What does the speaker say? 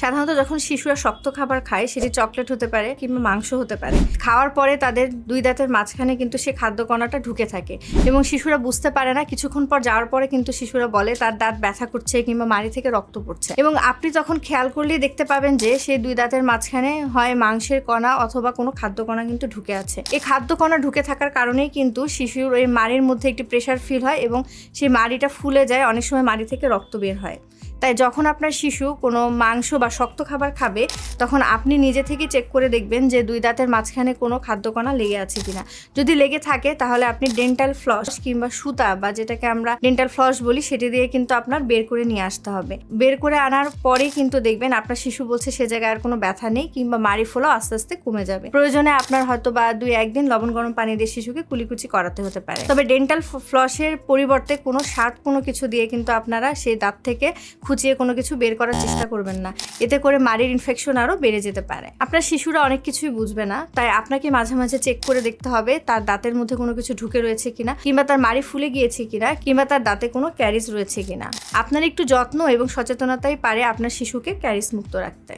সাধারণত যখন শিশুরা শক্ত খাবার খায়, সেটি চকলেট হতে পারে কিংবা মাংস হতে পারে। খাওয়ার পরে তাদের দুই দাঁতের মাঝখানে কিন্তু সে খাদ্য কণাটা ঢুকে থাকে এবং শিশুরা বুঝতে পারে না, কিছুক্ষণ পর যাওয়ার পরে কিন্তু শিশুরা বলে, তার দাঁত ব্যথা করছে কিংবা মাড়ি থেকে রক্ত পড়ছে। এবং আপনি তখন খেয়াল করলেই দেখতে পাবেন যে সেই দুই দাঁতের মাঝখানে হয় মাংসের কণা অথবা কোনো খাদ্য কণা কিন্তু ঢুকে আছে। এই খাদ্য কণা ঢুকে থাকার কারণেই কিন্তু শিশুর ওই মাড়ির মধ্যে একটি প্রেশার ফিল হয় এবং সেই মাড়িটা ফুলে যায়, অনেক সময় মাড়ি থেকে রক্ত বের হয়। তাই যখন আপনার শিশু কোনো মাংস বা শক্ত খাবার খাবে, তখন আপনি নিজে থেকে চেক করে দেখবেন যে দুই দাঁতের মাঝখানে কোনো খাদ্যকণা লেগে আছে কিনা। যদি লেগে থাকে, তাহলে আপনি ডেন্টাল ফ্লস কিংবা সুতা বা যেটাকে আমরা ডেন্টাল ফ্লস বলি, সেটি দিয়ে কিন্তু আপনার বের করে নিয়ে আসতে হবে। বের করে আনার পরেই কিন্তু দেখবেন আপনার শিশু বলছে সে জায়গায় আর কোনো ব্যথা নেই কিংবা মারি ফোলা আস্তে আস্তে কমে যাবে। প্রয়োজনে আপনার হয়তো বা দুই একদিন লবণ গরম পানি দিয়ে শিশুকে কুলিকুচি করাতে হতে পারে। তবে ডেন্টাল ফ্লসের পরিবর্তে কোনো শার্ট কোনো কিছু দিয়ে কিন্তু আপনারা সেই দাঁত থেকে খুঁচিয়ে কোনো কিছু বের করার চেষ্টা করবেন না। এতে করে মাড়ির ইনফেকশন আরও বেড়ে যেতে পারে। আপনার শিশুরা অনেক কিছুই বুঝবে না, তাই আপনাকে মাঝে মাঝে চেক করে দেখতে হবে তার দাঁতের মধ্যে কোনো কিছু ঢুকে রয়েছে কিনা, কিংবা তার মাড়ি ফুলে গিয়েছে কিনা, কিংবা তার দাঁতে কোনো ক্যারিজ রয়েছে কিনা। আপনার একটু যত্ন এবং সচেতনতাই পারে আপনার শিশুকে ক্যারিজ মুক্ত রাখতে।